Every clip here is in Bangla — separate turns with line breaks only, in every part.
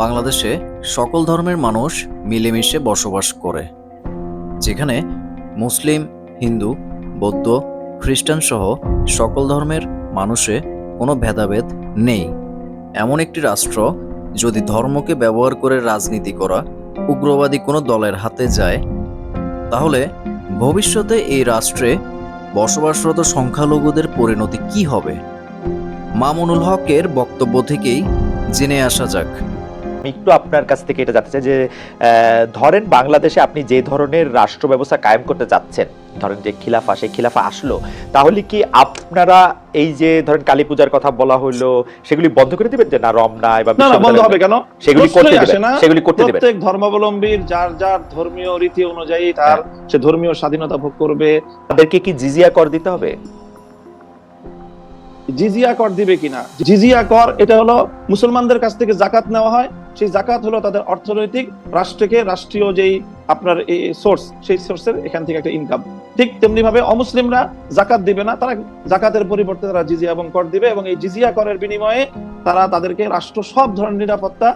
বাংলাদেশে সকল ধর্মের মানুষ মিলেমিশে বসবাস করে, যেখানে মুসলিম, হিন্দু, বৌদ্ধ, খ্রিস্টান সহ সকল ধর্মের মানুষে কোনো ভেদাভেদ নেই। এমন একটি রাষ্ট্র যদি ধর্মকে ব্যবহার করে রাজনীতি করা উগ্রবাদী কোনো দলের হাতে যায়, তাহলে ভবিষ্যতে এই রাষ্ট্রে বসবাসরত সংখ্যালঘুদের পরিণতি কি হবে? মামুনুল হকের বক্তব্য থেকেই জেনে আসা যাক।
আমি একটু আপনার কাছ থেকে এটা জানতে চাই যে ধরেন বাংলাদেশে আপনি যে ধরনের রাষ্ট্র ব্যবস্থা কায়েম করতে যাচ্ছেন ধরেন যে খিলাফা সেই খিলাফা আসলো তাহলে কি আপনারা এই যে ধরেন কালী পূজার কথা বলা হলো সেগুলি বন্ধ করে দিবেন যে না রমনায় বা
বন্ধ হবে কেন?
সেগুলি করতে দিবেন সেগুলি করতে দিবেন।
প্রত্যেক ধর্মাবলম্বীর যার যার ধর্মীয় রীতি অনুযায়ী তার
হ্যাঁ।
সে ধর্মীয় স্বাধীনতা ভোগ করবে।
তাদেরকে কি জিজিয়া কর দিতে হবে?
জিজিয়া কর দিবে কিনা? জিজিয়া কর এটা হলো মুসলমানদের কাছ থেকে জাকাত নেওয়া হয় সেই জাকাত হলো তাদের অর্থনৈতিক রাষ্ট্রকে রাষ্ট্রীয় যেই আপনার এই সোর্স সেই সোর্সের এখান থেকে একটা ইনকাম ঠিক তেমনি ভাবে অমুসলিমরা জাকাত দিবে না তারা জাকাতের পরিবর্তে তারা জিজিয়া এবং কর দিবে এবং এই জিজিয়া করের বিনিময়ে তারা তাদেরকে রাষ্ট্র সব ধরনের নিরাপত্তা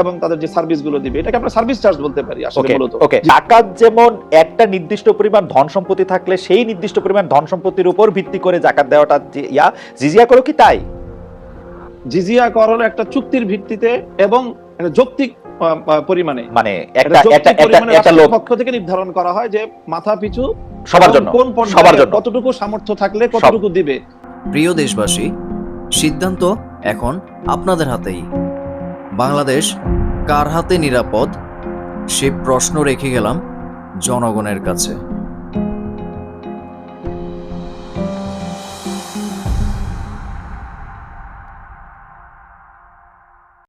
এবং তাদের যে সার্ভিসগুলো দিবে এটাকে আমরা সার্ভিস চার্জ বলতে পারি আসলে মূলত।
ওকে জাকাত যেমন একটা নির্দিষ্ট পরিমাণ ধন সম্পত্তি থাকলে সেই নির্দিষ্ট পরিমাণ ধন সম্পত্তির উপর ভিত্তি করে জাকাত দেওয়াটা ইয়া জিজিয়া করো কি তাই?
জিজিয়া কর হলো একটা চুক্তির ভিত্তিতে এবং একটা যৌক্তিক পরিমাণে।
মানে
একটা
একটা একটা
যৌক্তিক
একটা
পরিমাণে
একটা
রাষ্ট্রের
লোক
পক্ষ থেকে নির্ধারণ করা হয় যে মাথা পিছু
সবার জন্য
কোন
সবার জন্য।
কতটুকু সামর্থ্য থাকলে কতটুকু দিবে।
প্রিয় দেশবাসী সিদ্ধান্ত এখন আপনাদের হাতেই। বাংলাদেশ কার হাতে নিরাপদ সে প্রশ্ন রেখে গেলাম জনগণের কাছে।